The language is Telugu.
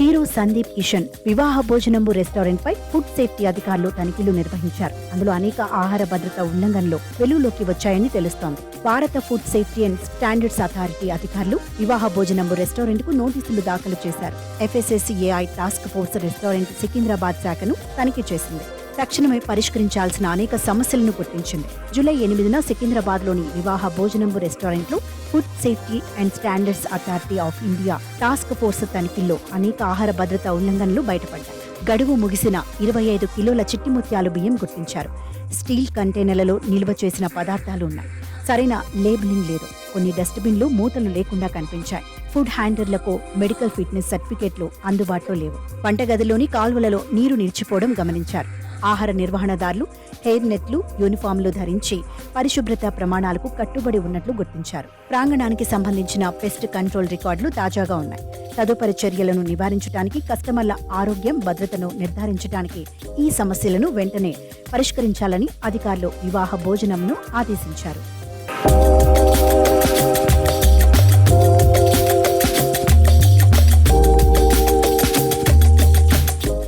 హీరో సందీప్ కిషన్ వివాహ భోజనంబు రెస్టారెంట్ పై ఫుడ్ సేఫ్టీ అధికారులు తనిఖీలు నిర్వహించారు. అందులో అనేక ఆహార భద్రత ఉల్లంఘనలు వెలుగులోకి వచ్చాయని తెలుస్తోంది. భారత food safety and standards authority అధికారులు వివాహ భోజనంబు రెస్టారెంట్కు నోటీసులు దాఖలు చేశారు. FSSAI task force restaurant Secunderabad శాఖను తనిఖీ చేసింది. తక్షణమే పరిష్కరించాల్సిన అనేక సమస్యలను గుర్తించింది. జూలై ఎనిమిదిన సికింద్రాబాద్లోని వివాహ భోజనంబు రెస్టారెంట్లో food safety and standards authority of India task force తనిఖీల్లో అనేక ఆహార భద్రత ఉల్లంఘనలు బయటపడ్డాయి. గడువు ముగిసిన ఇరవై ఐదు కిలోల చిట్టి ముత్యాలు బియ్యం గుర్తించారు. స్టీల్ కంటైనర్లలో నిల్వ చేసిన పదార్థాలు ఉన్నాయి. సరైన లేబులింగ్ లేదు. కొన్ని డస్ట్బిన్లు మూతలు లేకుండా కనిపించాయి. ఫుడ్ హ్యాండర్లకు మెడికల్ ఫిట్నెస్ సర్టిఫికేట్లు అందుబాటులో లేవు. వంటగదిలోని కాల్వలలో నీరు నిలిచిపోవడం గమనించారు. ఆహార నిర్వహణదారులు హెయిర్ నెట్లు యూనిఫామ్లు ధరించి పరిశుభ్రత ప్రమాణాలకు కట్టుబడి ఉన్నట్లు గుర్తించారు. ప్రాంగణానికి సంబంధించిన పెస్ట్ కంట్రోల్ రికార్డులు తాజాగా ఉన్నాయి. తదుపరి చర్యలను నివారించడానికి కస్టమర్ల ఆరోగ్యం భద్రతను నిర్ధారించడానికి ఈ సమస్యలను వెంటనే పరిష్కరించాలని అధికారులు వివాహ భోజనంను ఆదేశించారు.